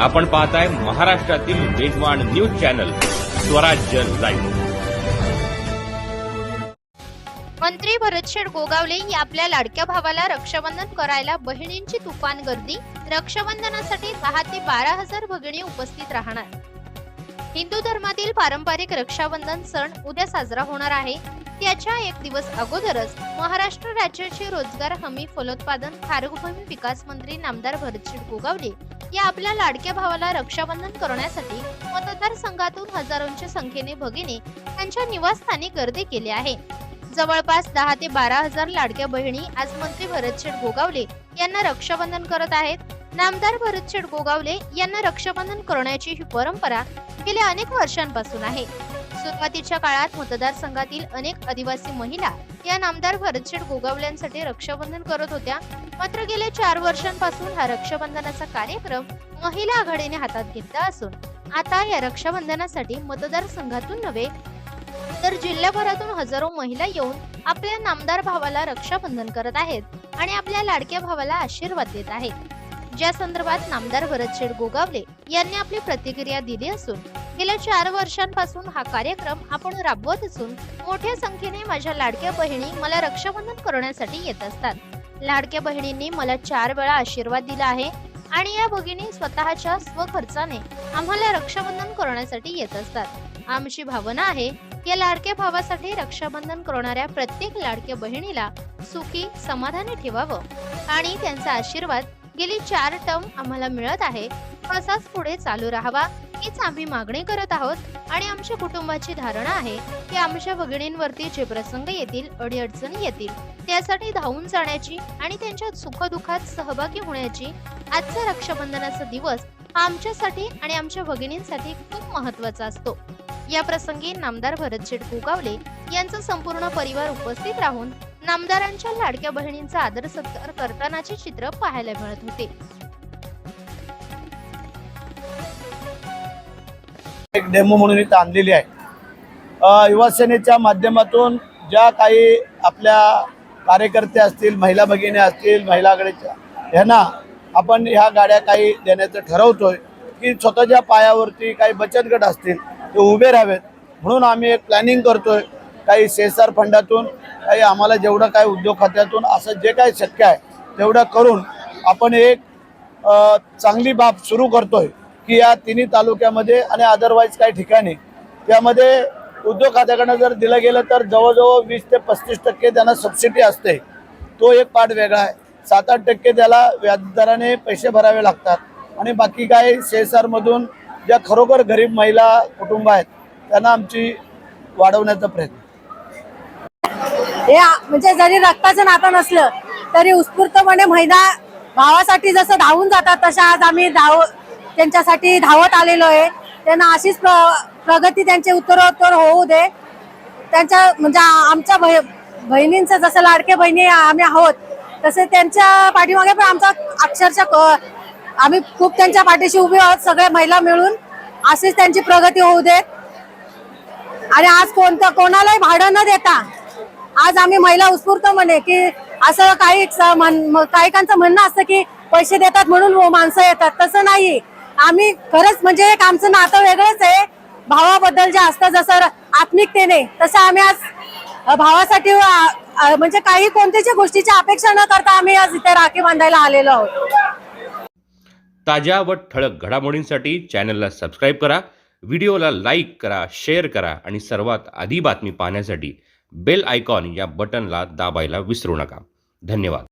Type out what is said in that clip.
आपण पाहताय महाराष्ट्रातील वेगवान न्यूज चॅनल स्वराज्य लाईव्ह. मंत्री भरतशेठ गोगावले या आपल्या लाडक्या भावाला रक्षाबंधन करायला बहिणींची तुफान गर्दी रक्षाबंधनासाठी दहा ते बारा हजार भगिनी उपस्थित राहणार. हिंदू धर्मातील पारंपरिक रक्षाबंधन सण उद्या साजरा होणार आहे. त्याच्या एक दिवस अगोदरच महाराष्ट्र राज्याचे रोजगार हमी फलोत्पादन खारगभूमी विकास मंत्री नामदार भरतशेठ गोगावले या आपल्या लाडक्या भावाला रक्षाबंधन करण्यासाठी मतदारसंघातून हजारोंच्या संख्येने भगिनी त्यांच्या निवासस्थानी गर्दी केली आहे. जवळपास दहा ते बारा हजार लाडक्या बहिणी आज मंत्री भरतशेठ गोगावले यांना रक्षाबंधन करत आहेत. नामदार भरतशेठ गोगावले यांना रक्षाबंधन करण्याची ही परंपरा गेल्या अनेक वर्षांपासून आहे. सुरुवातीच्या काळात मतदारसंघातील अनेक आदिवासी महिला या नामदार भरतशेठ गोगावल्यांसाठी रक्षाबंधन करत होत्या. मात्र गेल्या चार वर्षांपासून हा रक्षाबंधनाचा कार्यक्रम महिला आघाडीने हातात घेतला असून आता या रक्षाबंधनासाठी मतदारसंघातून नव्हे तर जिल्ह्याभरातून हजारो महिला येऊन आपल्या नामदार भावाला रक्षाबंधन करत आहेत आणि आपल्या लाडक्या भावाला आशीर्वाद देत आहेत. ज्या संदर्भात नामदार भरतशेठ गोगावले यांनी आपली प्रतिक्रिया दिली असून गेल्या चार वर्षांपासून हा कार्यक्रम आपण राबवत असून मोठ्या संख्येने माझ्या लाडक्या बहिणी मला रक्षाबंधन करण्यासाठी येत असतात. लाडक्या बहिणींनी मला चार वेळा आशीर्वाद दिला आहे आणि या भगिनी स्वतःच्या स्वखर्चाने आम्हाला रक्षाबंधन करण्यासाठी येत असतात. आमची भावना आहे या लाडक्या भावासाठी रक्षाबंधन करणाऱ्या प्रत्येक लाडक्या बहिणीला सुखी समाधानी ठेवावं. आणि त्यांचा आशीर्वाद गेली चार टर्म आम्हाला मिळत आहे असाच पुढे चालू राहावा हीच आम्ही मागणी करत आहोत. आणि आमच्या कुटुंबाची धारणा आहे की आमच्या भगिनींवरती जे प्रसंग येतील अडीअडचणी येतील त्यासाठी धावून जाण्याची आणि त्यांच्या सुखदुःखात सहभागी होण्याची आजचा रक्षाबंधनाचा दिवस हा आमच्यासाठी आणि आमच्या भगिनींसाठी खूप महत्त्वाचा असतो. या प्रसंगी नामदार भरतशेठ कुगावले यांचा संपूर्ण परिवार उपस्थित राहून नामदारांच्या लाडक्या बहिणींचा आदर सत्कार करतानाचे चित्र पाहायला मिळत होते. एक डेमो म्हणून इथं आणलेली आहे. युवासेनेच्या माध्यमातून ज्या काही आपल्या कार्यकर्ते असतील महिला भगिनी असतील महिला आघाडीच्या ह्यांना आपण ह्या गाड्या काही देण्याचं ठरवतोय की स्वतःच्या पायावरती काही बचत गट असतील ते उभे राहावेत. म्हणून आम्ही एक प्लॅनिंग करतोय काही सेसार फंडातून काही आम्हाला जेवढं काही उद्योग खात्यातून असं जे काही शक्य आहे तेवढं करून आपण एक चांगली बाब सुरू करतोय. की या तिन्ही तालुक्यामध्ये आणि अदरवाईज काही ठिकाणी. त्यामध्ये उद्योग खात्याकडनं जर दिलं गेलं तर जवळजवळ वीस ते पस्तीस टक्के त्यांना सबसिडी असते. तो एक पाठ वेगळा आहे. सात आठ टक्के त्याला व्याजदराने पैसे भरावे लागतात. आणि बाकी काय मधून ज्या खरोखर गरीब महिला कुटुंब आहेत त्यांना आमची वाढवण्याचा प्रयत्न. हे म्हणजे जरी रक्ताचं नातं नसलं तरी उत्स्फूर्तपणे महिला भावासाठी जसं धावून जातात तशा आज आम्ही धाव त्यांच्यासाठी धावत आलेलो आहे. त्यांना अशीच प्र- प्रगती त्यांचे उत्तरोत्तर होऊ दे. त्यांच्या म्हणजे आमच्या बहि- बहिणींचं जसं लाडके बहिणी आम्ही आहोत तसे त्यांच्या पाठीमागे पण आमचा अक्षरशः क- आम्ही खूप त्यांच्या पाठीशी उभी आहोत सगळ्या महिला मिळून. अशीच त्यांची प्रगती होऊ दे. आणि आज कोणतं कोणालाही भाडं न देता आज आम्ही महिला उत्स्फूर्त म्हणे की असं काही स- काहीकांचं म्हणणं असतं की पैसे देतात म्हणून माणसं येतात. तसं नाही. आम्ही खरंच म्हणजे एक आमचं नातं वेगळंच आहे. भावाबद्दल जे असतं जसं आत्मिकतेने तसं आम्ही आज भावासाठी म्हणजे काही कोणत्याच्या गोष्टीची अपेक्षा न करता आम्ही आज इथे राखी बांधायला आलेलो आहोत. ताज्या व ठळक घडामोडींसाठी चॅनलला सबस्क्राईब करा व्हिडिओला लाईक करा शेअर करा आणि सर्वात आधी बातमी पाहण्यासाठी बेल आयकॉन या बटनला दाबायला विसरू नका. धन्यवाद.